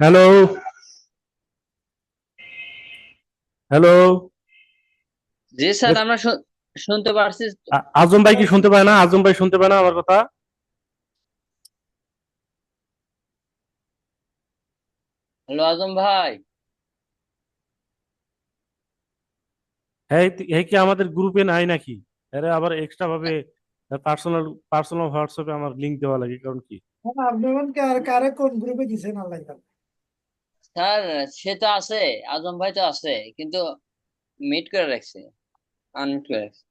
Hello hello জি sir আমরা শুনতে পারছি। আজম ভাই কি শুনতে পায় না? আজম ভাই শুনতে পায় না আমার কথা? হ্যালো আজম ভাই। হ্যাঁ এই- এই কি আমাদের গ্রুপে নাই নাকি? আরে আবার এক্সট্রা ভাবে পার্সোনাল পার্সোনাল হোয়াটসঅ্যাপে আমার লিংক দেওয়া লাগে কারণ কি? হ্যাঁ, আপনি এখন কার- কারে কোন গ্রুপে দিছেন আল্লাহ। স্যার, সে তো আছে, আজম ভাই তো আছে, কিন্তু মিট করে রাখছে আনমিট করে রাখছে।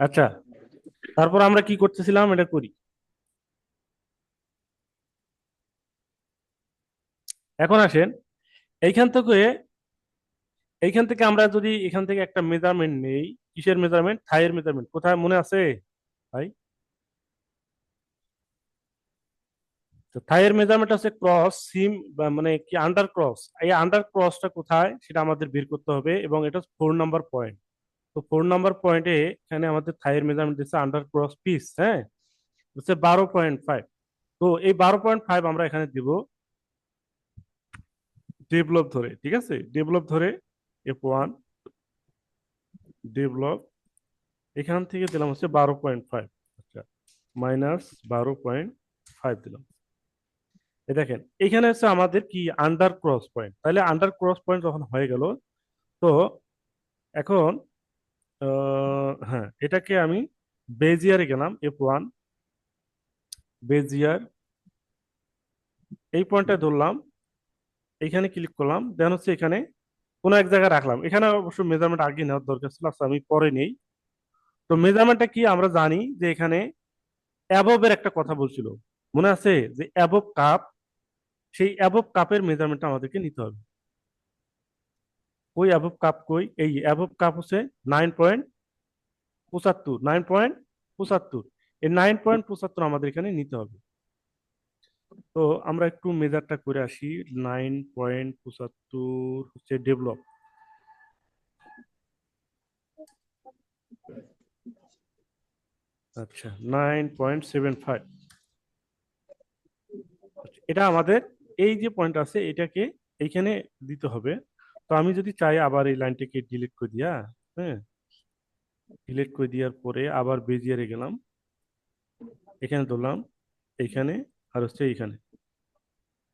আচ্ছা তারপর আমরা কি করতেছিলাম, এটা করি। এখন আসেন, এইখান থেকে এইখান থেকে আমরা যদি এখান থেকে একটা মেজারমেন্ট নেই, কিসের মেজারমেন্ট থাইয়ের মেজারমেন্ট কোথায় মনে আছে? ভাই? তো থাইয়ের মেজারমেন্ট আছে ক্রস সিম মানে কি আন্ডার ক্রস এই আন্ডার ক্রসটা কোথায়? সেটা আমাদের বের করতে হবে এবং এটা ফোর নাম্বার পয়েন্ট তো ফোর নাম্বার পয়েন্টে এখানে আমাদের থাইয়ের মেজারমেন্ট দিচ্ছে আন্ডার ক্রস পিস হ্যাঁ? হচ্ছে বারো পয়েন্ট ফাইভ তো এই বারো পয়েন্ট ফাইভ আমরা এখানে দিব। ডেভেলপ ধরে, ঠিক আছে? ডেভেলপ ধরে এফ ওয়ান ডেভেলপ এখান থেকে দিলাম হচ্ছে বারো পয়েন্ট ফাইভ আচ্ছা মাইনাস বারো পয়েন্ট ফাইভ দিলাম। দেখেন, এখানে হচ্ছে আমাদের কি আন্ডার ক্রস পয়েন্ট তাহলে আন্ডার ক্রস পয়েন্ট যখন হয়ে গেল, তো এখন হ্যাঁ এটাকে আমি বেজিয়ারে গেলাম এফ ওয়ান বেজিয়ার এই পয়েন্টটা ধরলাম, এখানে ক্লিক করলাম দেন হচ্ছে এখানে কোনো এক জায়গায় রাখলাম। এখানে অবশ্য মেজারমেন্ট আগে নেওয়ার দরকার ছিল আচ্ছা আমি পরে নেই। তো মেজারমেন্টটা কি আমরা জানি যে এখানে অ্যাববের একটা কথা বলছিল। মনে আছে যে অ্যাবব কাপ সেই অ্যাবব কাপের মেজারমেন্টটা আমাদেরকে নিতে হবে। ওই অ্যাবব কাপ কই? এই অ্যাবব কাপ হচ্ছে নাইন পয়েন্ট পঁচাত্তর নাইন পয়েন্ট পঁচাত্তর। এই নাইন পয়েন্ট পঁচাত্তর আমাদের এখানে নিতে হবে। তো আমরা একটু মেজারটা করে আসি। নাইন পয়েন্ট পঁচাত্তর হচ্ছে ডেভেলপ আচ্ছা নাইন পয়েন্ট সেভেন ফাইভ এটা আমাদের এই যে পয়েন্ট আছে, এটাকে এইখানে দিতে হবে। তো আমি যদি চাই আবার এই লাইনটাকে ডিলিট করে দিয়া হ্যাঁ? ডিলিট করে দেওয়ার পরে আবার বেজিয়ারে গেলাম। এখানে ধরলাম এইখানে আর হচ্ছে এইখানে।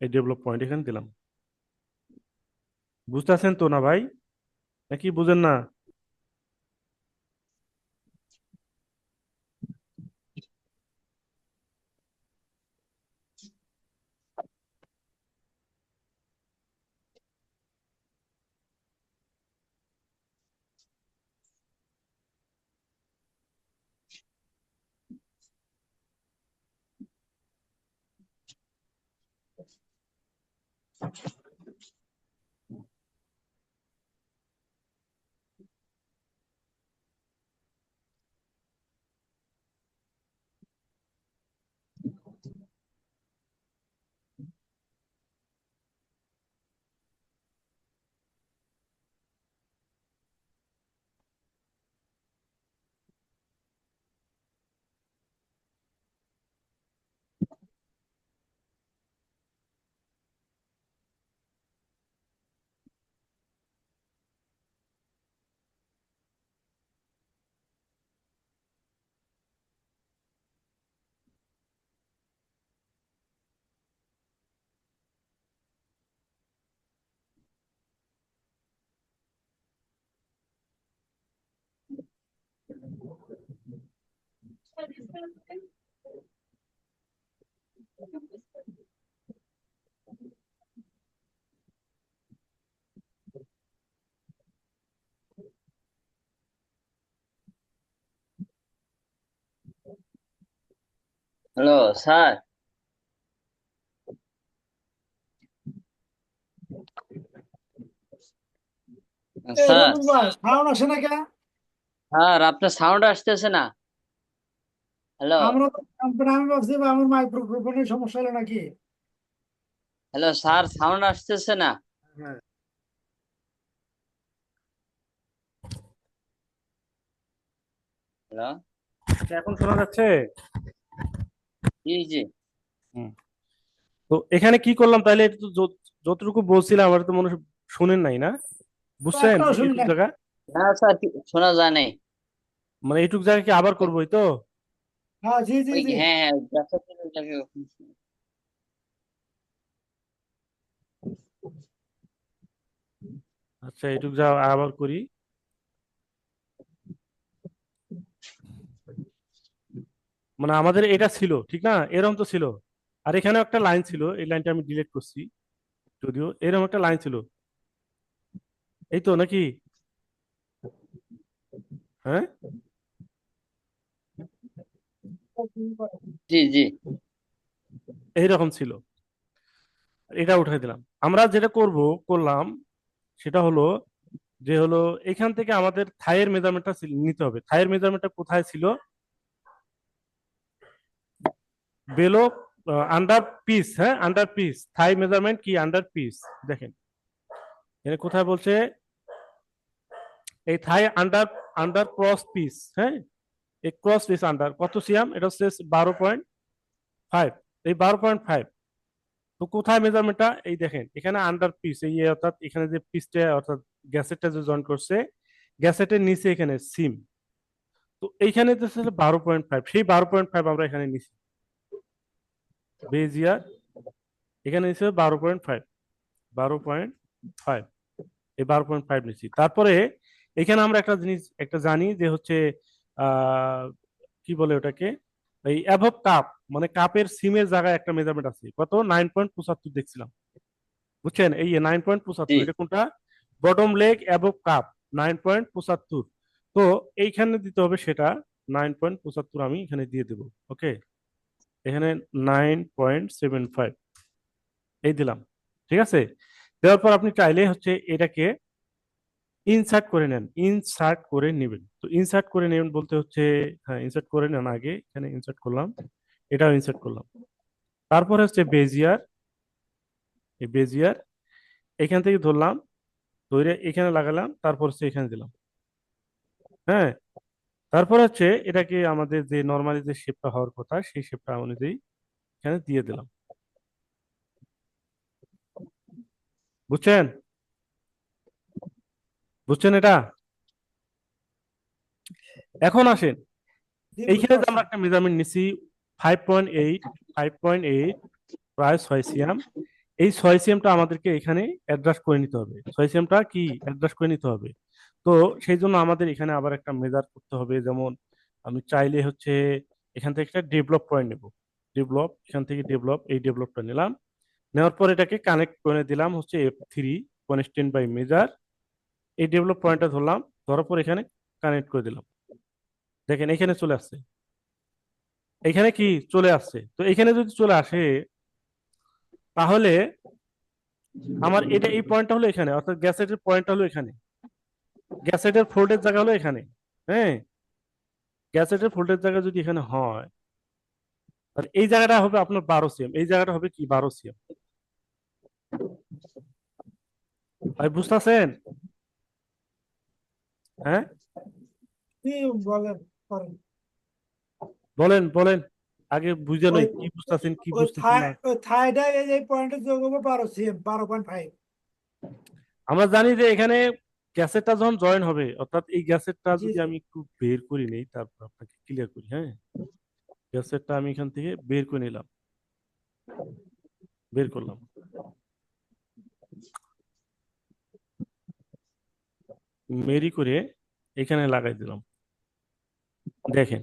এই ডেভেলপ পয়েন্ট এখানে দিলাম। বুঝতে বুঝতেছেন তো না ভাই? নাকি বুঝেন না? much. হ্যালো স্যার এই স্যার রবিন ভাই, সাউন্ড আসে না কেন? স্যার আপনার সাউন্ড আসতেছে না। হ্যালো আমরা তো আমি ভাবছি আমার মাইক্রোফোনের সমস্যা হলো নাকি? হ্যালো স্যার সাউন্ড আসতেছে না? হ্যালো এখন শোনা যাচ্ছে? জি জি। তো তো এখানে কি করলাম তাহলে এটা তো যতটুকু বলছিলাম আমার তো মনে হয় শুনেন নাই না? বুঝছেন। জায়গা না স্যার শোনা যায় নাই। মানে এইটুক জায়গা কি আবার করব এই তো? হ্যাঁ জি জি ওই জি হ্যাঁ হ্যাঁ ব্যবসা করে যাকে আচ্ছা এইটুক যা আবার করি মানে আমাদের এটা ছিল ঠিক না? এরকম তো ছিল। আর এখানে একটা লাইন ছিল এই লাইনটা আমি ডিলিট করছি। যদিও এরকম একটা লাইন ছিল। এই তো নাকি? হ্যাঁ? জি জি। এইরকম ছিল। এটা উঠাই দিলাম। আমরা যেটা করব, করলাম, সেটা হলো যে হলো এখান থেকে আমাদের থাইয়ের মেজারমেন্টটা নিতে হবে। থাইয়ের মেজারমেন্টটা কোথায় ছিল? বেলো আন্ডার পিস হ্যাঁ? আন্ডার পিস থাই মেজারমেন্ট কি আন্ডার পিস দেখেন। এখানে কোথায় বলছে? এই thigh under under cross piece হ্যাঁ? ক্রস পিস আন্ডার কত সিয়াম? এটা হচ্ছে বারো পয়েন্ট ফাইভ এই বারো পয়েন্ট ফাইভ তো কোথায় মেজারমেন্টটা এই দেখেন, এখানে আন্ডার পিস এই অর্থাৎ এখানে যে পিসটা অর্থাৎ গ্যাসেটটা যে জয়েন করছে গ্যাসেটের নিচে এখানে সিম তো এইখানে বারো পয়েন্ট ফাইভ সেই বারো পয়েন্ট ফাইভ আমরা এখানে নিছি। বেজিয়ার এখানে নিচে বারো পয়েন্ট ফাইভ বারো পয়েন্ট ফাইভ এই বারো পয়েন্ট ফাইভ নিচ্ছি তারপরে এখানে আমরা একটা জিনিস, একটা জানি যে হচ্ছে কি বলে ওটাকে? এই অ্যাভব কাপ মানে কাপের সিমের জায়গায় একটা মেজারমেন্ট আছে। কত? নাইন পয়েন্ট পঁচাত্তর দেখছিলাম। বুঝছেন? এই নাইন পয়েন্ট পঁচাত্তর। এটা কোনটা? Bottom leg above cup nine point পঁচাত্তর তো এইখানে দিতে হবে সেটা নাইন পয়েন্ট পঁচাত্তর আমি এখানে দিয়ে দেবো ওকে এখানে নাইন পয়েন্ট সেভেন ফাইভ এই দিলাম ঠিক আছে? দেওয়ার পর আপনি চাইলে হচ্ছে এটাকে ইনসার্ট করে নেন ইনসার্ট করে নেবেন। তো ইনসার্ট করে নেবেন বলতে হচ্ছে হ্যাঁ ইনসার্ট করে নেন আগে, এখানে ইনসার্ট করলাম, এটাও ইনসার্ট করলাম। তারপরে হচ্ছে বেজিয়ার এই বেজিয়ার এখান থেকে ধরলাম, ধরে এখানে লাগালাম, তারপর হচ্ছে এখানে দিলাম। হ্যাঁ তারপর হচ্ছে এটাকে আমাদের যে নর্মালি যে শেপটা হওয়ার কথা, সেই শেপটা অনুযায়ী এখানে দিয়ে দিলাম। বুঝছেন? বুঝছেন এটা? এখন আসেন। এইখানে যে আমরা একটা মেজারমেন্ট নিছি। Five point eight five point eight প্রায় ছয় সিএম এই ছয় সিএমটা আমাদেরকে এখানে অ্যাডজাস্ট করে নিতে হবে। ছয় সিএমটা কি? অ্যাডজাস্ট করে নিতে হবে। তো সেই জন্য আমাদের এখানে আবার একটা মেজার করতে হবে। যেমন আমি চাইলে হচ্ছে এখান থেকে একটা ডেভেলপ পয়েন্ট নেব। ডেভেলপ এখান থেকে ডেভেলপ এই ডেভেলপটা নিলাম। নেওয়ার পর এটাকে কানেক্ট করে দিলাম হচ্ছে F three constant by measure এই ডেভেলপ পয়েন্টটা ধরলাম, ধরার পর এখানে কানেক্ট করে দিলাম। দেখেন, এখানে চলে আসছে। এখানে কি? চলে আসছে। তো এখানে যদি চলে আসে, তাহলে আমার এটা এই পয়েন্টটা হলো এখানে, অর্থাৎ গ্যাসেটের পয়েন্টটা হলো এখানে। গ্যাসেটের ফোল্ডের জায়গা হলো এখানে হ্যাঁ? গ্যাসেটের ফোল্ডের জায়গা যদি এখানে হয়, তাহলে এই জায়গাটা হবে আপনার বারো সিএম এই জায়গাটা হবে কি? বারো সিএম ভাই, বুঝতেছেন? হ্যাঁ? বলেন বলেন। আগে বুঝে নই কি বুঝতেছেন কি বুঝতেছেন এই পয়েন্টে যোগ হবে সিএম আমরা জানি যে এখানে গ্যাসেটটা যখন জয়েন হবে অর্থাৎ এই গ্যাসেটটা যদি আমি একটু বের করে নেই তারপর আপনাকে ক্লিয়ার করি হ্যাঁ? গ্যাসেটটা আমি এখান থেকে বের করে নিলাম। বের করলাম। মেরি করে এখানে লাগাই দিলাম। দেখেন।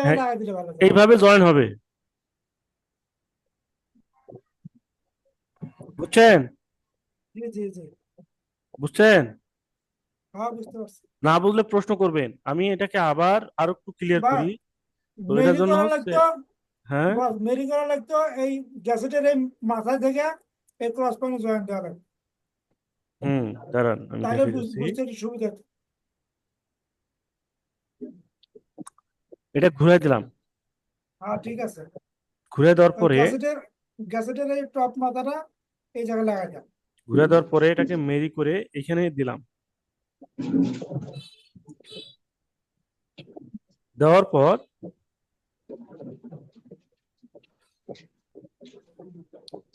হ্যাঁ, এইভাবে জয়েন হবে। বুঝছেন? বুঝছেন? হ্যাঁ না বুঝলে প্রশ্ন করবেন। আমি এটাকে আবার আরও একটু ক্লিয়ার করি। তো এটার জন্য হচ্ছে হ্যাঁ? মেরি করা লাগতো এই গ্যাসেটের এই মাথায় থেকে এই ক্রস পয়েন্টে জয়েন দেওয়া লাগতো। হুম দাঁড়ান আমি তাহলে বুঝতে সুবিধা এটা ঘুরাই দিলাম। হ্যাঁ ঠিক আছে। ঘুরে দেওয়ার পরে গ্যাসেটের গ্যাসেটের এই টপ মাথাটা এই জায়গায় লাগাই দাও ঘুরে দেওয়ার পরে এটাকে মেরি করে এখানে দিলাম। দেওয়ার পর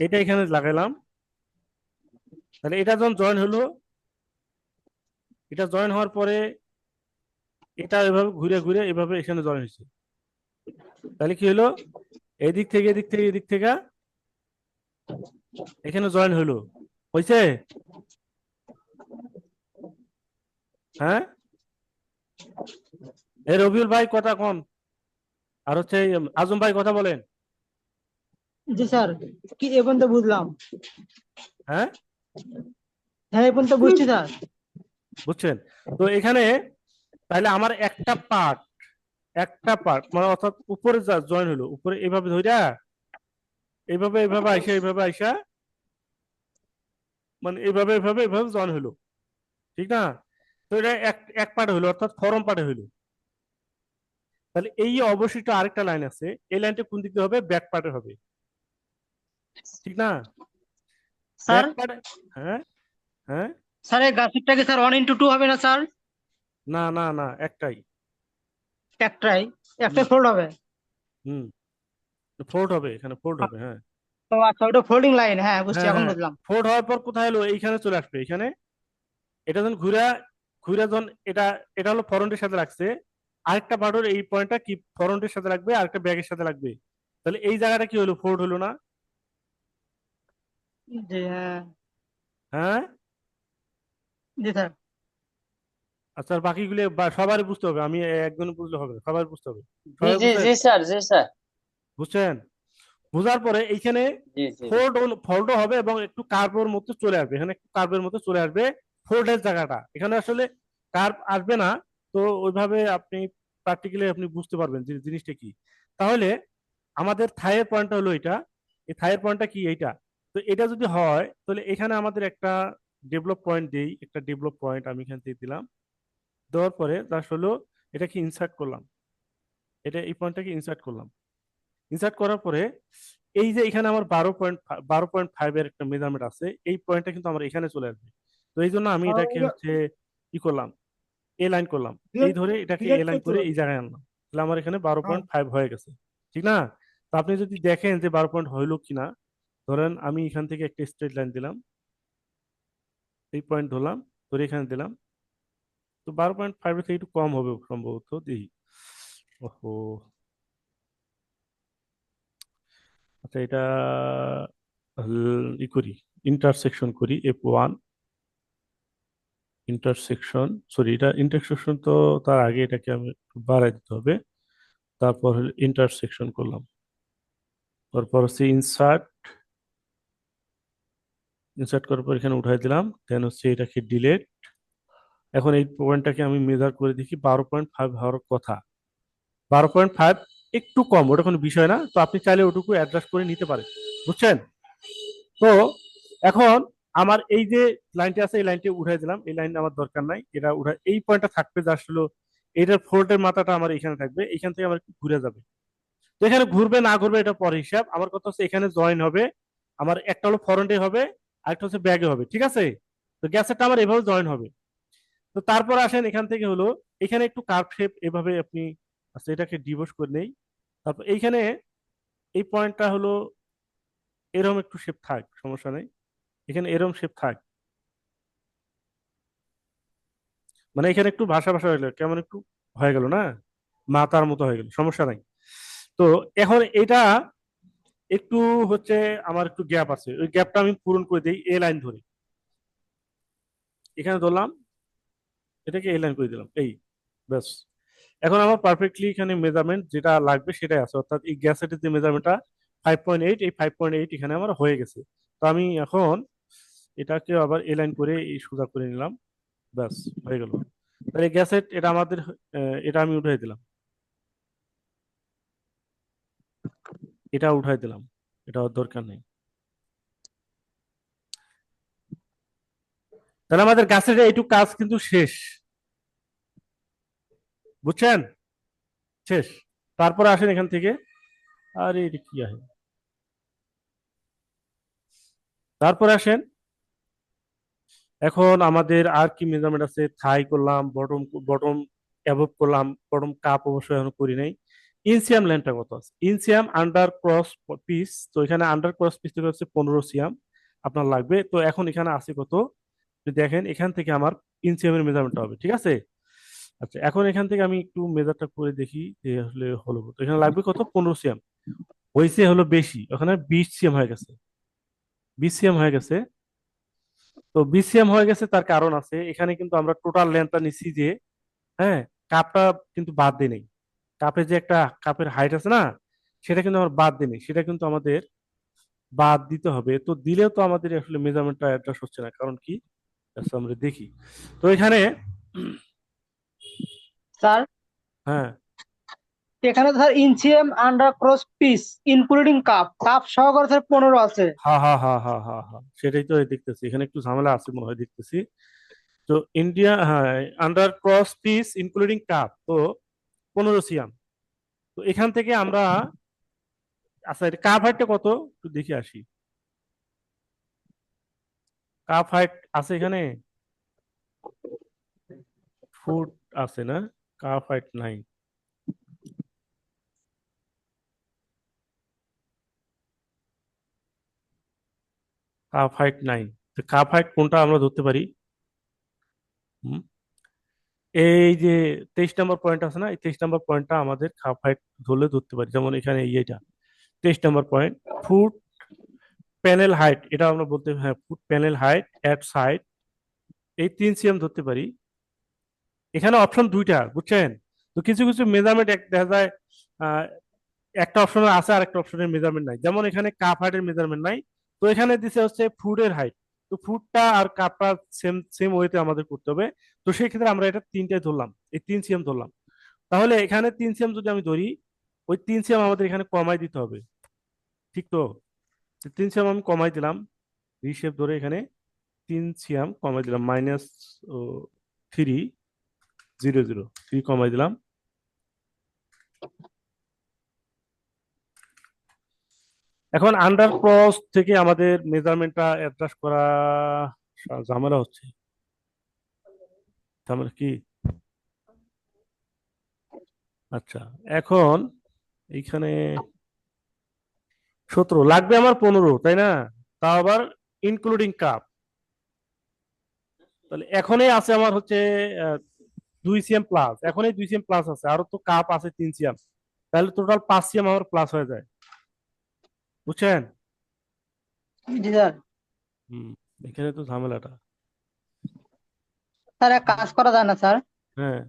এটা এখানে লাগাইলাম। তাহলে এটা যখন জয়েন হলো, এটা জয়েন হওয়ার পরে এটা এভাবে ঘুরে ঘুরে এভাবে এখানে জয়েন হয়েছে। তাহলে কি হলো? এদিক থেকে এদিক থেকে এদিক থেকে এখানে জয়েন হলো। হয়েছে? হ্যাঁ? এই রবিউল ভাই কথা কোন। আর হচ্ছে আজম ভাই কথা বলেন। জি স্যার কি এ পর্যন্ত বুঝলাম। হ্যাঁ? হ্যাঁ এ পর্যন্ত বুঝছি স্যার। বুঝছেন? তো এখানে তাহলে আমার একটা পার্ট একটা পার্ট মানে অর্থাৎ উপরে যা জয়েন হলো উপরে এইভাবে ধইরা এইভাবে এইভাবে আইসা এইভাবে আইসা মানে এইভাবে এইভাবে এইভাবে জয়েন হলো। ঠিক না? তো এটা এক এক পার্টে হলো অর্থাৎ ফরম পার্টে হলো। তাহলে এই অবশিষ্ট আরেকটা লাইন আছে এই লাইনটা কোন দিকে হবে? ব্যাক পার্টে হবে। ঠিক না? স্যার? হ্যাঁ? হ্যাঁ? স্যার এই কি স্যার ওয়ান ইন্টু টু হবে না স্যার? না না না একটাই। একটাই? একটা ফোল্ড হবে? হুম। ফোর্ট হবে এখানে ফোর্ট হবে হ্যাঁ। তো আচ্ছা ওটা ফোল্ডিং লাইন হ্যাঁ বুঝছি হ্যাঁ, এখন হ্যাঁ। বুঝলাম। ফোর্ট হওয়ার পর কোথায় এলো? এইখানে চলে আসবে এখানে এটা যখন ঘুরা ঘুরা যখন এটা এটা হলো ফরন্টের সাথে লাগছে আরেকটা বাটর এই পয়েন্টটা কি ফরন্টের সাথে লাগবে আরেকটা ব্যাগের সাথে লাগবে তাহলে এই জায়গাটা কি হলো? ফোর্ট হলো না। জি হ্যাঁ? হ্যাঁ জি স্যার। আচ্ছা বাকিগুলো সবারই বুঝতে হবে আমি একজন বুঝলে হবে সবার বুঝতে হবে। জি জি স্যার জি স্যার। বুঝছেন? বোঝার পরে এইখানে জি জি ফোল্ড ফোল্ডও হবে এবং একটু কার্ভের মতো চলে আসবে এখানে একটু কার্ভের মতো চলে আসবে ফোল্ডের জায়গাটা। এখানে আসলে কার্ভ আসবে না তো ওইভাবে আপনি প্র্যাকটিক্যালি আপনি বুঝতে পারবেন জিনিসটা কি। তাহলে আমাদের থায়ের পয়েন্টটা হলো এটা এই থায়ের পয়েন্টটা কি এইটা? তো এটা যদি হয় তাহলে এখানে আমাদের একটা ডেভেলপ পয়েন্ট দেই একটা ডেভেলপ পয়েন্ট আমি এখান থেকে দিলাম। দেওয়ার পরে জাস্ট হলো এটাকে ইনসার্ট করলাম। এটা এই পয়েন্টটাকে ইনসার্ট করলাম। ইনসার্ট করার পরে এই যে এখানে আমার বারো পয়েন্ট বারো পয়েন্ট ফাইভ এর একটা মেজারমেন্ট আছে এই পয়েন্টটা কিন্তু আমার এখানে চলে আসবে। তো এই জন্য আমি এটাকে হচ্ছে ই করলাম এ লাইন করলাম এই ধরে এটাকে এ লাইন করে এই জায়গায় আনলাম। তাহলে আমার এখানে বারো হ্যাঁ। পয়েন্ট ফাইভ হয়ে গেছে। ঠিক না? তো আপনি যদি দেখেন যে বারো পয়েন্ট হইল কিনা ধরেন আমি এখান থেকে একটা স্ট্রেট লাইন দিলাম। এই পয়েন্ট ধরলাম, ধরে এখানে দিলাম। তো বারো পয়েন্ট ফাইভের থেকে একটু কম হবে সম্ভবত, দেখি। ওহো। আচ্ছা এটা হল- ই করি ইন্টারসেকশন করি এফ ওয়ান ইন্টারসেকশন সরি এটা ইন্টারসেকশন তো তার আগে এটাকে আমি বাড়াই দিতে হবে। তারপর ইন্টারসেকশন করলাম। তারপর হচ্ছে ইনসার্ট ইনসার্ট করার পর এখানে উঠাই দিলাম। দেন হচ্ছে এটাকে ডিলেট এখন এই পয়েন্টটাকে আমি মেজার করে দেখি বারো পয়েন্ট ফাইভ হওয়ার কথা। বারো পয়েন্ট ফাইভ একটু কম, ওটা কোনো বিষয় না। তো আপনি চাইলে ওটুকু অ্যাডজাস্ট করে নিতে পারেন। বুঝছেন? তো এখন আমার এই যে লাইনটি আছে, এই লাইনটি উঠাই দিলাম। এই লাইন আমার দরকার নাই। এটা উঠা এই পয়েন্টটা থাকবে যা আসলে এটার ফোল্ডের মাথাটা আমার এখানে থাকবে। এখান থেকে আমার ঘুরে যাবে। তো এখানে ঘুরবে না ঘুরবে এটা পর হিসাব। আমার কথা হচ্ছে এখানে জয়েন হবে। আমার একটা হলো ফরন্টে হবে। আরেকটা হচ্ছে ব্যাগে হবে, ঠিক আছে? তো গ্যাসেরটা আমার এভাবে জয়েন হবে। তো তারপর আসেন এখান থেকে হলো, এখানে একটু কার্ভ শেপ এভাবে আপনি আচ্ছা এটাকে ডিভোর্স করে নেই। তারপর এইখানে এই পয়েন্টটা হলো এরকম একটু শেপ থাক, সমস্যা নেই। এখানে এরকম শেপ থাক। মানে এখানে একটু ভাষা ভাষা হয়ে গেল, কেমন একটু হয়ে গেল না? মাতার মতো হয়ে গেল, সমস্যা নাই। তো এখন এটা একটু হচ্ছে আমার একটু গ্যাপ আছে। ওই গ্যাপটা আমি পূরণ করে দিই এ লাইন ধরে। এখানে ধরলাম, এটাকে এ লাইন করে দিলাম। এই, ব্যাস। এখন আমার পারফেক্টলি এখানে মেজারমেন্ট যেটা লাগবে সেটাই আছে। অর্থাৎ এই গ্যাসেটের যে মেজারমেন্টটা ফাইভ পয়েন্ট এইট এই ফাইভ পয়েন্ট এইট এখানে আমার হয়ে গেছে। তো আমি এখন এটাকে আবার এ লাইন করে এই সোজা করে নিলাম। ব্যাস, হয়ে গেল। তাহলে গ্যাসেট এটা আমাদের এটা আমি উঠাই দিলাম। এটা উঠাই দিলাম। এটা দরকার নেই। তাহলে আমাদের গাছের এইটুকু কাজ কিন্তু শেষ। বুঝছেন? শেষ। তারপরে আসেন এখান থেকে। আরে, এটা কি আছে তারপরে আসেন। এখন আমাদের আর কি মেজারমেন্ট আছে? থাই করলাম বটম বটম অ্যাভব করলাম বটম কাপ অবশ্যই এখন করি নাই। ইনসিয়াম লেন্থটা কত আছে? ইনসিয়াম, আন্ডার ক্রস পিস, তো এখানে আন্ডার ক্রস পিস থেকে হচ্ছে পনেরো সিয়াম আপনার লাগবে। তো এখন এখানে আছে কত? দেখেন, এখান থেকে আমার ইনসিয়ামের মেজারমেন্টটা হবে, ঠিক আছে? আচ্ছা এখন এখান থেকে আমি একটু মেজারটা করে দেখি যে আসলে হলো কত। এখানে লাগবে কত? পনেরো সিয়াম। হয়েছে হলো বেশি, ওখানে বিশ সিএম হয়ে গেছে। বিশ সিএম হয়ে গেছে। তো বিশ সিএম হয়ে গেছে, তার কারণ আছে, এখানে কিন্তু আমরা টোটাল লেন্থটা নিচ্ছি যে হ্যাঁ কাপটা কিন্তু বাদ দিই নাই। কাপের যে একটা কাপের হাইট আছে না সেটা কিন্তু আমরা বাদ দিই নাই সেটা কিন্তু আমাদের বাদ দিতে হবে। তো দিলেও তো আমাদের আসলে মেজারমেন্টটা অ্যাডজাস্ট হচ্ছে না। কারণ কি? আমরা দেখি। তো এখানে স্যার? হ্যাঁ। এখানে sir in CM under cross piece including cup cup সহকারে স্যার পনেরো আছে। হা হা হা হা হা হা। সেটাই তো দেখতেছি। এখানে একটু ঝামেলা আছে মনে হয় দেখতেছি। তো ইন্ডিয়া হ্যাঁ under cross piece including cup তো পনেরো সিয়াম। তো এখান থেকে আমরা আচ্ছা কাপ হাইটটা কত? একটু দেখে আসি। কাপ হাইট আছে এখানে? ফুট আছে না? কাপ হাইট নাই। কাপ হাইট নাই। তো কাপ হাইট কোনটা আমরা ধরতে পারি? হুম? এই যে তেইশ নম্বর পয়েন্ট আছে না, এই তেইশ নম্বর পয়েন্টটা আমাদের কাপ হাইট ধরলে ধরতে পারি। যেমন এখানে এই এটা তেইশ number point foot panel height এটা আমরা বলতে হ্যাঁ foot panel height at side এই তিন সিএম ধরতে পারি। এখানে অপশন দুইটা, বুঝছেন? তো কিছু কিছু মেজারমেন্ট দেখা যায় একটা অপশনের আছে আর একটা অপশনের মেজারমেন্ট নাই। যেমন এখানে কাপ হাইটের মেজারমেন্ট নাই। তো এখানে দিছে হচ্ছে ফুডের হাইট তো ফুডটা আর কাপটা সেম সেম ওয়েতে আমাদের করতে হবে। তো সেই ক্ষেত্রে আমরা এটা তিনটায় ধরলাম। এই তিন সিএম ধরলাম। তাহলে এখানে তিন সিএম যদি আমি ধরি, ওই তিন সিএম আমাদের এখানে কমাই দিতে হবে। ঠিক তো? তিন সিএম আমি কমাই দিলাম। রিশেপ ধরে এখানে তিন সিএম কমাই দিলাম। Minus three zero zero three কমাই দিলাম। এখন আন্ডার ক্রস থেকে আমাদের মেজারমেন্টটা অ্যাডজাস্ট করা ঝামেলা হচ্ছে। ঝামেলা কি? আচ্ছা এখন এইখানে সতেরো, লাগবে আমার পনেরো, তাই না? তাও আবার ইনক্লুডিং কাপ তাহলে এখনই আছে আমার হচ্ছে দুই সিএম প্লাস এখনই দুই সিএম প্লাস আছে, আরও তো কাপ আছে তিন সিএম তাহলে টোটাল পাঁচ সিএম আমার প্লাস হয়ে যায়। বুঝছেন? জি স্যার হুম এখানে তো ঝামেলাটা। স্যার এক কাজ করা যায় না স্যার। হ্যাঁ।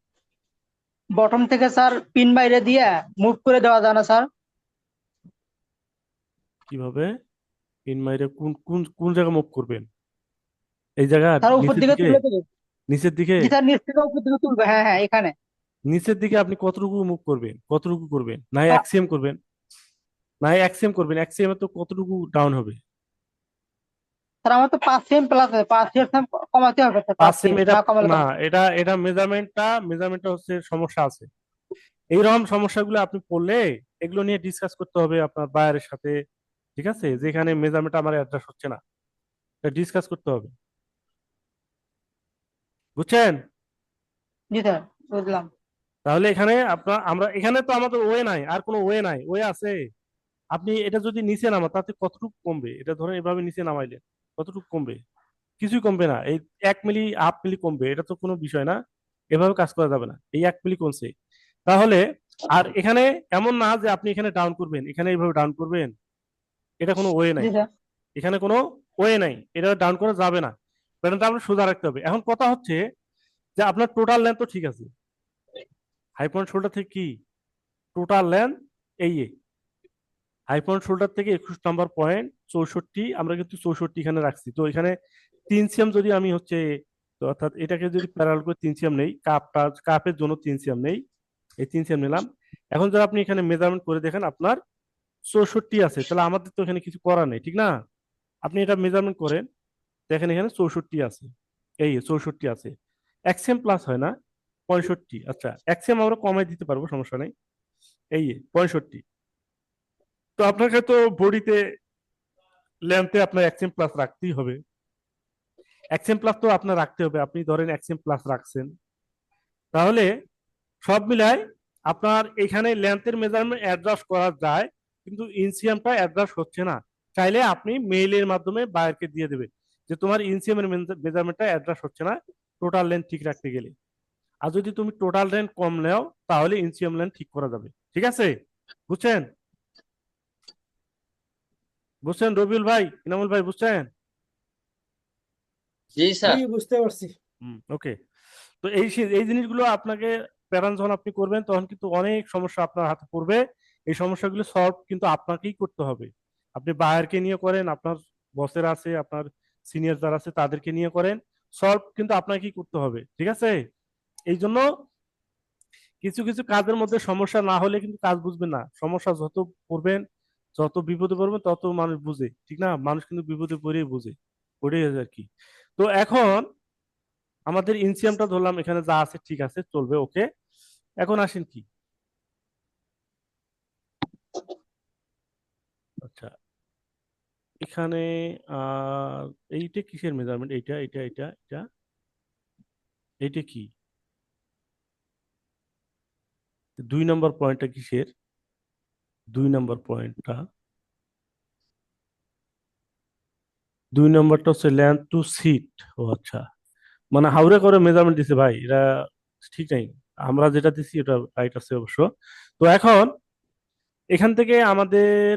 বটম থেকে স্যার পিন বাইরে দিয়ে মুভ করে দেওয়া যায় না স্যার। কীভাবে? ইন মাইরে কোন কোন কোন জায়গা মুভ করবেন? এই জায়গা স্যার উপর নিচের দিকে দিকে? তুলে দেবে। নিচের দিকে? জি স্যার নিচ থেকে উপর দিকে তুলবে। হ্যাঁ হ্যাঁ এখানে। নিচের দিকে আপনি কতটুকু মুভ করবেন? কতটুকু করবেন? না এক সিএম করবেন? না এক সিএম করবেন এক সিএম তো কতটুকু ডাউন হবে? স্যার আমার তো পাঁচ সেম প্লাস আছে পাঁচ সেম কমাতে হবে স্যার পাঁচ পাঁচ সেম এটা না এটা এটা মেজারমেন্টটা মেজারমেন্টটা হচ্ছে সমস্যা আছে। এইরকম সমস্যাগুলো আপনি পড়লে এগুলো নিয়ে ডিসকাস করতে হবে আপনার বায়ারের সাথে ঠিক আছে? যেখানে মেজারমেন্ট আমার অ্যাডজাস্ট হচ্ছে না এটা ডিসকাস করতে হবে। বুঝছেন? জি স্যার বুঝলাম। তাহলে এখানে আপনার আমরা এখানে তো আমাদের ওয়ে নাই আর কোনো ওয়ে নাই ওয়ে আছে? আপনি এটা যদি নিচে নামা তাতে কতটুকু কমবে? এটা ধরেন এভাবে নিচে নামাইলে কতটুকু কমবে? কিছুই কমবে না এই এক মিলি হাফ মিলি কমবে এটা তো কোনো বিষয় না এভাবে কাজ করা যাবে না এই এক মিলি কমছে। তাহলে আর এখানে এমন না যে আপনি এখানে ডাউন করবেন এখানে এইভাবে ডাউন করবেন এটা কোনো ওয়ে নাই। এখানে কোনো ওয়ে নাই এটা ডাউন করা যাবে না প্যাটার্নটা আপনার সোজা রাখতে হবে। এখন কথা হচ্ছে যে আপনার টোটাল লেন্থ তো ঠিক আছে হাই পয়েন্ট শোল্ডার থেকে কি? টোটাল লেন্থ এই পয়েন্ট শোল্ডার থেকে একুশ নাম্বার পয়েন্ট চৌষট্টি, আমরা কিন্তু চৌষট্টি এখানে রাখছি। তো এখানে তিন সিএম যদি আমি হচ্ছে অর্থাৎ এটাকে যদি প্যারাল করে তিন সিএম নেই, কাপটা, কাপের জন্য তিন সিএম নেই, এই তিন সিএম নিলাম। এখন যদি আপনি এখানে মেজারমেন্ট করে দেখেন, আপনার চৌষট্টি আছে, তাহলে আমাদের তো এখানে কিছু করার নেই, ঠিক না? আপনি এটা মেজারমেন্ট করেন, দেখেন এখানে চৌষট্টি আছে, এই চৌষট্টি আছে। এক্সএম প্লাস হয় না, পঁয়ষট্টি আচ্ছা এক্সএম আমরা কমাই দিতে পারব, সমস্যা নেই, এই পঁয়ষট্টি। তো আপনাকে তো বডিতে লেন্থে আপনার এক্সএম প্লাস রাখতেই হবে। এক্সএম প্লাস তো আপনার রাখতে হবে। আপনি ধরেন এক্সএম প্লাস রাখছেন। তাহলে সব মিলায় আপনার এখানে লেন্থের মেজারমেন্ট অ্যাডজাস্ট করা যায়, কিন্তু ইনসিয়ামটা অ্যাডজাস্ট হচ্ছে না। চাইলে আপনি মেইলের মাধ্যমে বায়ারকে দিয়ে দেবে যে তোমার ইনসিয়ামের মেজারমেন্টটা অ্যাডজাস্ট হচ্ছে না টোটাল লেন্থ ঠিক রাখতে গেলে। আর যদি তুমি টোটাল লেন্থ কম নাও, তাহলে ইনসিয়াম লেন্থ ঠিক করা যাবে। ঠিক আছে? বুঝছেন? বুঝছেন রবিউল ভাই ইনামুল ভাই বুঝছেন? জি স্যার। বুঝতে পারছি। হুম ওকে। তো এই এই জিনিসগুলো আপনাকে প্যারান যখন আপনি করবেন তখন কিন্তু অনেক সমস্যা আপনার হাতে পড়বে। এই সমস্যাগুলো সলভ কিন্তু আপনাকেই করতে হবে। আপনি নিয়ে করেন আপনার বসের আছে আপনার সিনিয়র যারা আছে তাদেরকে নিয়ে করেন। সলভ কিন্তু আপনাকেই করতে হবে ঠিক আছে? এই জন্য কিছু কিছু কাজের মধ্যে সমস্যা না হলে কিন্তু কাজ বুঝবেন না। সমস্যা যত পড়বেন যত বিপদে পড়বে, তত মানুষ বুঝে, ঠিক না? মানুষ কিন্তু বিপদে পড়েই বুঝে, ওটাই আর কি। তো এখন আমাদের ইনসিয়ামটা ধরলাম, এখানে যা আছে ঠিক আছে, চলবে, ওকে? এখন আসেন কি? আচ্ছা এখানে এইটা কিসের মেজারমেন্ট এইটা এটা এটা এটা এইটা কি? দুই নম্বর পয়েন্টটা কিসের? দুই নম্বর পয়েন্টটা। দুই নম্বরটা হচ্ছে ল্যান্ড টু সিট ও আচ্ছা। মানে হাওড়ে করে মেজারমেন্ট দিছে ভাই, এটা ঠিক নাই। আমরা যেটা দিছি ওটা রাইট আছে অবশ্য। তো এখন এখান থেকে আমাদের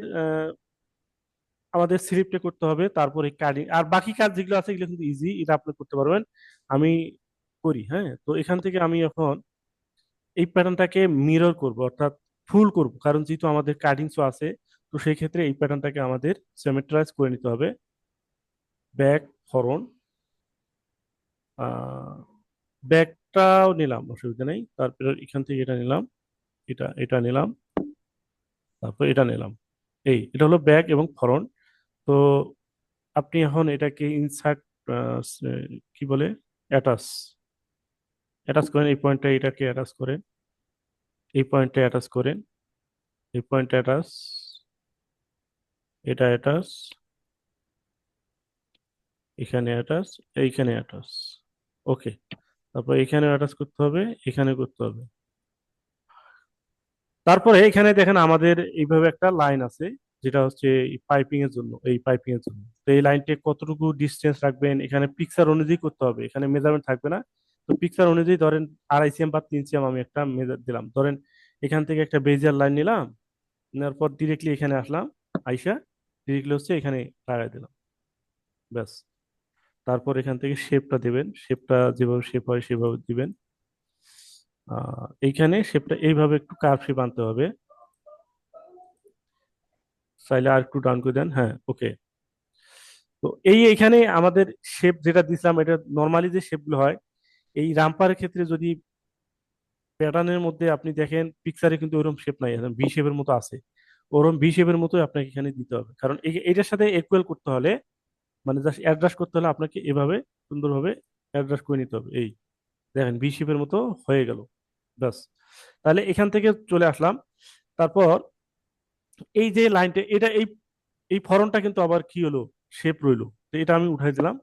আমাদের স্লিপটা করতে হবে, তারপরে কাটিং আর বাকি কাজ যেগুলো আছে, এগুলো কিন্তু ইজি এটা আপনি করতে পারবেন। আমি করি হ্যাঁ? তো এখান থেকে আমি এখন এই প্যাটার্নটাকে মিরর করব, অর্থাৎ ফুল করব। কারণ যেহেতু আমাদের কাটিংসও আছে, তো সেই ক্ষেত্রে এই প্যাটার্নটাকে আমাদের সেমেট্রাইজ করে নিতে হবে। ব্যাক ফরন ব্যাকটাও নিলাম, অসুবিধা নেই। তারপরে এখান থেকে এটা নিলাম, এটা এটা নিলাম, তারপর এটা নিলাম। এই, এটা হলো ব্যাক এবং ফরন তো আপনি এখন এটাকে ইনসার্ট কি বলে অ্যাটাচ অ্যাটাচ করেন, এই পয়েন্টটা এটাকে অ্যাটাচ করেন। এই পয়েন্টটা অ্যাটাচ করেন। এই পয়েন্টটা অ্যাটাচ এটা অ্যাটাচ এখানে অ্যাটাচ এইখানে অ্যাটাচ ওকে তারপর এখানে অ্যাটাচ করতে হবে এখানে করতে হবে। তারপরে এখানে দেখেন আমাদের এইভাবে একটা লাইন আছে, যেটা হচ্ছে পাইপিং এর জন্য, এই পাইপিং এর জন্য। তো এই লাইনটা কতটুকু ডিস্টেন্স রাখবেন? এখানে পিকচার অনুযায়ী করতে হবে, এখানে মেজারমেন্ট থাকবে না। তো পিকচার অনুযায়ী ধরেন আড়াই সিএম বা তিন সিএম আমি একটা মেজার দিলাম। ধরেন এখান থেকে একটা বেজিয়ার লাইন নিলাম, নেওয়ার পর ডিরেক্টলি এখানে আসলাম, আইসা ডিরেক্টলি হচ্ছে এখানে লাগাই দিলাম। ব্যাস। তারপর এখান থেকে শেপটা দেবেন শেপটা যেভাবে শেপ হয় সেভাবে দিবেন। এইখানে শেপটা এইভাবে একটু কার্ভ শেপ আনতে হবে। চাইলে আর একটু ডাউন করে দেন হ্যাঁ ওকে তো এই এখানে আমাদের শেপ যেটা দিছিলাম, এটা নর্মালি যে শেপগুলো হয় এই রামপারের ক্ষেত্রে যদি প্যাটার্নের মধ্যে আপনি দেখেন পিকচারে কিন্তু ওরকম শেপ নাই ভি শেপের মতো আছে। ওরকম ভি শেপের মতো আপনাকে এখানে দিতে হবে। কারণ এটার সাথে ইকুয়াল করতে হলে মানে জাস্ট অ্যাডজাস্ট করতে হলে আপনাকে এভাবে সুন্দরভাবে অ্যাডজাস্ট করে নিতে হবে। এই, দেখেন ভি শেপের মতো হয়ে গেল। ব্যাস। তাহলে এখান থেকে চলে আসলাম। তারপর এই যে লাইনটা এটা এই এই ফরমটা কিন্তু আবার কি হলো? শেপ রইল। তো এটা আমি উঠাই দিলাম।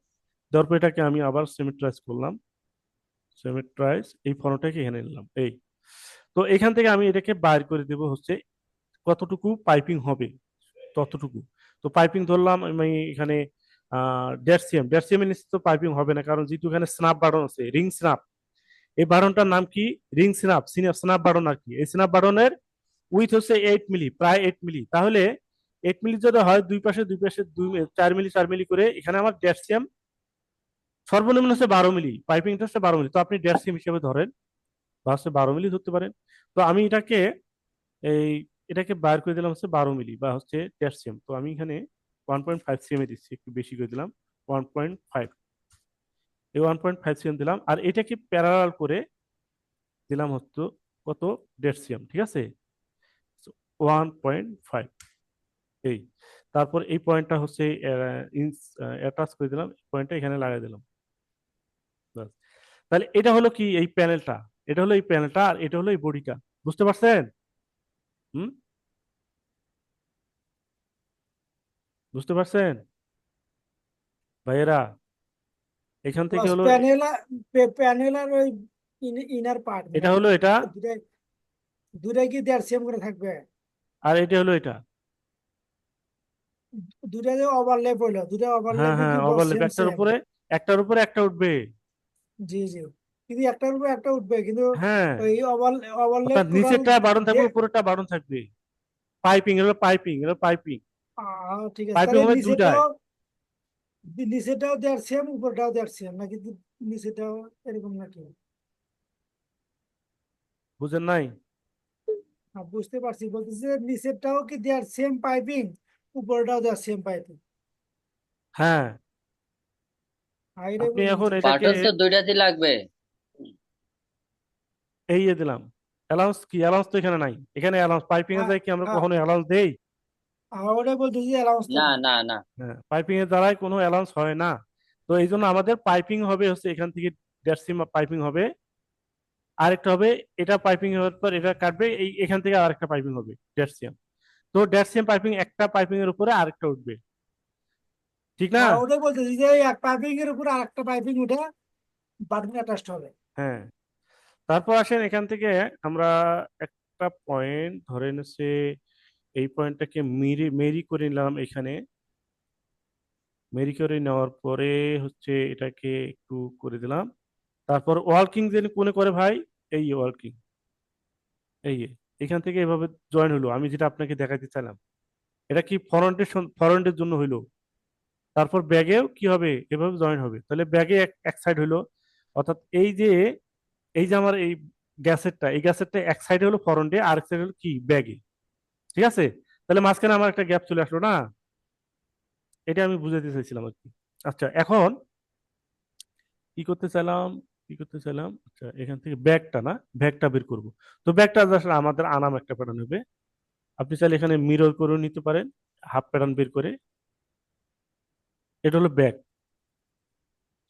দেওয়ার পর এটাকে আমি আবার সেমিট্রাইজ করলাম। সেমিট্রাইজ এই ফরমটাকে এখানে নিলাম। এই। তো এখান থেকে আমি এটাকে বাইর করে দেব হচ্ছে কতটুকু পাইপিং হবে। ততটুকু। তো পাইপিং ধরলাম আমি এখানে দেড় সিএম দেড় নিচে তো পাইপিং হবে না, কারণ যেহেতু এখানে স্ন্যাপ বাটন আছে রিং স্ন্যাপ এই বাটনটার নাম কি? রিং স্ন্যাপ স্ন্যাপ বাটন আর কি। এই স্ন্যাপ বাটনের উইথ হচ্ছে এইট মিলি প্রায় এইট মিলি তাহলে এইট মিলি যদি হয়, দুই পাশে দুই পাশে, দুই, চার মিলি চার মিলি করে এখানে আমার দেড় সর্বনিম্ন হচ্ছে বারো মিলি, পাইপিংটা হচ্ছে বারো মিলি। তো আপনি দেড় সিম হিসেবে ধরেন, বা হচ্ছে বারো মিলি ধরতে পারেন। তো আমি এটাকে, এই, এটাকে বার করে দিলাম হচ্ছে বারো মিলি, বা হচ্ছে দেড় সিএম তো আমি এখানে ওয়ান পয়েন্ট ফাইভ সিএম দিচ্ছি, একটু বেশি করে দিলাম ওয়ান পয়েন্ট ফাইভ এই ওয়ান পয়েন্ট ফাইভ সিএম দিলাম, আর এটাকে প্যারালাল করে দিলাম হচ্ছে কত? দেড় সিএম ঠিক আছে? ওয়ান পয়েন্ট ফাইভ এই, তারপর এই পয়েন্টটা হচ্ছে অ্যাটাচ করে দিলাম পয়েন্টটা এখানে লাগাই দিলাম। তাহলে এটা হলো কি এই প্যানেলটা এটা হলো এই প্যানেলটা আর এটা হলো এই বডিটা বুঝতে পারছেন? হুম? বুঝতে পারছেন? ভাইয়েরা এখান থেকে হলো প্যানেল প্যানেল আর ওই ইনার পার্ট এটা হলো এটা? দুটাই কি দেড় সেম করে থাকবে? আর এটা হলো এটা? দুটা যে ওভারল্যাপ হইল দুটা হ্যাঁ ওভারল্যাপ হ্যাঁ ওভারল্যাপ একটার উপরে একটার উপরে একটা উঠবে। জি জি। কিন্তু একটার উপর একটা উঠবে কিন্তু হ্যাঁ। ওই ওভার ওভারল্যাপ অর্থাৎ নিচেরটা বাড়ন থাকবে উপরেরটা বাড়ন থাকবে। পাইপিং এগুলো পাইপিং এগুলো পাইপিং ঠিক আছে। তাহলে হবে দুটায়। নিচেরটাও দেড় সেম উপরটাও দেড় সেম নাকি নিচেরটাও এরকম নাকি? বুঝেন নাই? হ্যাঁ, বুঝতে পারছি। বলতেছি যে নিচেরটাও কি দেয়ার সেম পাইপিং উপরটাও দেয়ার সেম পাইপিং হ্যাঁ। আপনি এখন এটাকে পাটন তো দুইটাতে লাগবে। এই দিলাম। অ্যালাউন্স কি? অ্যালাউন্স তো এখানে নাই। এখানে অ্যালাউন্স পাইপিং এ হ্যাঁ, যায় কি আমরা হ্যাঁ। কখনো অ্যালাউন্স দেই? বলতেছি অ্যালাউন্স না না না। হ্যাঁ পাইপিং এর দ্বারাই কোনো অ্যালাউন্স হয় না। তো এই জন্য আমাদের পাইপিং হবে হচ্ছে এখান থেকে দেড় সিম পাইপিং হবে। আরেকটা হবে এটা পাইপিং হওয়ার পর এটা কাটবে এই এখান থেকে আরেকটা পাইপিং হবে সিএম তো সিএম পাইপিং একটা পাইপিং এর উপরে আরেকটা উঠবে। ঠিক না ওটাই বলতেছি যে এক পাইপিং এর উপর আরেকটা পাইপিং উঠে বাটন অ্যাটাচড হবে। হ্যাঁ। তারপর আসেন এখান থেকে আমরা একটা পয়েন্ট ধরে নিচ্ছে এই পয়েন্টটাকে মেরি মেরি করে নিলাম এখানে। মেরি করে নেওয়ার পরে হচ্ছে এটাকে একটু করে দিলাম। তারপর ওয়ার্কিং যে কোনে করে ভাই এই ওয়ার্কিং এই এখান থেকে এভাবে জয়েন হলো। আমি যেটা আপনাকে দেখাতে চাইলাম এটা কি ফরন্টের ফরন্টের জন্য হইল? তারপর ব্যাগেও কি হবে? এভাবে জয়েন হবে। তাহলে ব্যাগে এক সাইড হলো, অর্থাৎ এই যে এই যে আমার এই গ্যাসেরটা এই গ্যাসেরটা এক সাইডে হলো ফরন্টে আর এক সাইডে হলো কি? ব্যাগে ঠিক আছে? তাহলে মাঝখানে আমার একটা গ্যাপ চলে আসলো না? এটা আমি বুঝাতে চাইছিলাম আর কি। আচ্ছা এখন কি করতে চাইলাম? কি করতে চাইলাম? আচ্ছা এখান থেকে ব্যাগটা না ব্যাগটা বের করব। তো ব্যাগটা আসলে আমাদের আনাম একটা প্যাটার্ন হবে। আপনি চাইলে এখানে মিরর করে নিতে পারেন হাফ প্যাটার্ন বের করে। এটা হলো ব্যাক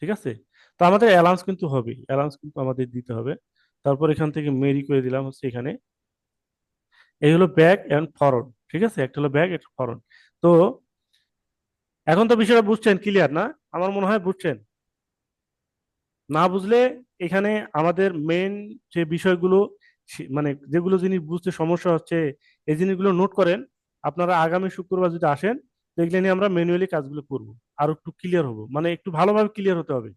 ঠিক আছে? তো আমাদের অ্যালাউন্স কিন্তু হবে অ্যালাউন্স কিন্তু আমাদের দিতে হবে। তারপর এখান থেকে মেরি করে দিলাম হচ্ছে এখানে। এই হলো ব্যাক এন্ড ফরওয়ার্ড ঠিক আছে? একটা হলো ব্যাক একটা ফরওয়ার্ড তো এখন তো বিষয়টা বুঝছেন ক্লিয়ার না? আমার মনে হয় বুঝছেন? না বুঝলে এখানে আমাদের মেন যে বিষয়গুলো মানে যেগুলো জিনিস বুঝতে সমস্যা হচ্ছে, এই জিনিসগুলো নোট করেন। আপনারা আগামী শুক্রবার যদি আসেন দেখলে নিয়ে আমরা ম্যানুয়ালি কাজগুলো করব। আর একটু ক্লিয়ার হব। মানে একটু ভালোভাবে ক্লিয়ার হতে হবে।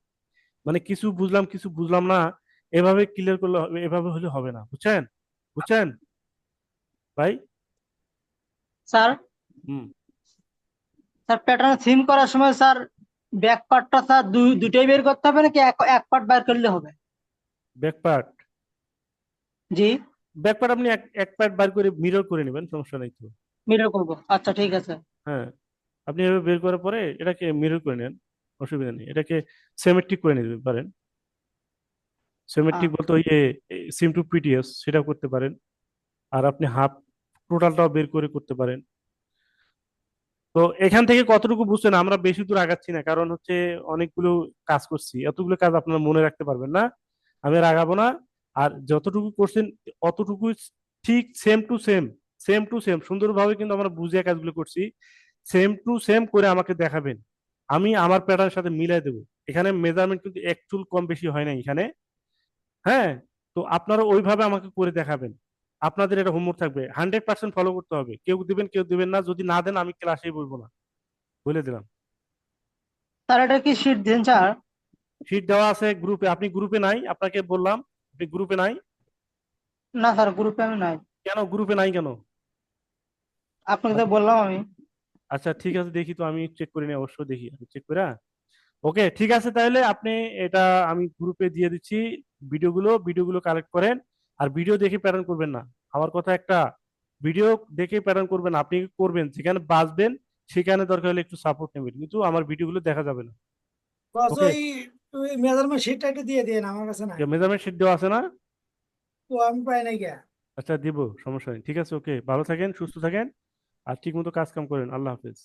মানে কিছু বুঝলাম কিছু বুঝলাম না এভাবে ক্লিয়ার করলে হবে এভাবে হলে হবে না। বুঝছেন? বুঝছেন? ভাই? স্যার? হুম। স্যার প্যাটার্ন থিম করার সময় স্যার ব্যাক পার্টটা স্যার দুই দুটোই বের করতে হবে নাকি এক এক পার্ট বের করলে হবে? ব্যাক পার্ট জি। ব্যাক পার্ট আপনি এক এক পার্ট বার করে মিরর করে নেবেন সমস্যা নাই তো। মিরর করব। আচ্ছা ঠিক আছে। হ্যাঁ। আপনি এভাবে বের করার পরে এটাকে মিরর করে নেন অসুবিধা নেই। এটাকে সিমেট্রিক করে নিতে পারেন। সিমেট্রিক বলতে ওই যে সিম টু পিটিএস সেটা করতে পারেন। আর আপনি হাফ টোটালটাও বের করে করতে পারেন। তো এখান থেকে কতটুকু বুঝছেন? আমরা বেশি দূর আগাচ্ছি না কারণ হচ্ছে অনেকগুলো কাজ করছি। এতগুলো কাজ আপনারা মনে রাখতে পারবেন না। আমি আর আগাবো না। আর যতটুকু করছেন অতটুকু ঠিক same to same same to same সুন্দরভাবে কিন্তু আমরা বুঝিয়ে কাজগুলো করছি। সেম টু সেম করে আমাকে দেখাবেন। আমি আমার প্যাটার্নের সাথে মিলাই দেবো। এখানে মেজারমেন্ট কিন্তু এক চুল কম বেশি হয় না এখানে। হ্যাঁ? তো আপনারা ওইভাবে আমাকে করে দেখাবেন। আপনাদের এটা হোমওয়ার্ক থাকবে। হান্ড্রেড পার্সেন্ট ফলো করতে হবে। কেউ দিবেন কেউ দিবেন না। যদি না দেন আমি ক্লাসেই বলব না। বলে দিলাম। স্যার এটা কি শীট দিন স্যার শিট দেওয়া আছে গ্রুপে আপনি গ্রুপে নাই? আপনাকে বললাম আপনি গ্রুপে নাই? না স্যার গ্রুপে আমি নাই। কেন গ্রুপে নাই কেন? আপনাকে তো বললাম আমি। আচ্ছা ঠিক আছে দেখি তো আমি চেক করে নিই অবশ্যই দেখি চেক করে ওকে ঠিক আছে তাহলে আপনি এটা আমি গ্রুপে দিয়ে দিচ্ছি ভিডিওগুলো ভিডিওগুলো কালেক্ট করেন আর ভিডিও দেখে প্যাটার্ন করবেন না। আমার কথা একটা ভিডিও দেখে প্যাটার্ন করবেন আপনি করবেন যেখানে বাঁচবেন সেখানে দরকার হলে একটু সাপোর্ট নেবেন কিন্তু আমার ভিডিওগুলো দেখা যাবে না। বস মেজারমেন্ট শিটটা একটু দিয়ে দিন আমার কাছে না মেজারমেন্ট শিট দেওয়া আছে না? তো আমি পাই নাই আচ্ছা দিব সমস্যা নেই ঠিক আছে ওকে ভালো থাকেন সুস্থ থাকেন। আর ঠিক মতো কাজ কাম করেন। আল্লাহ হাফেজ।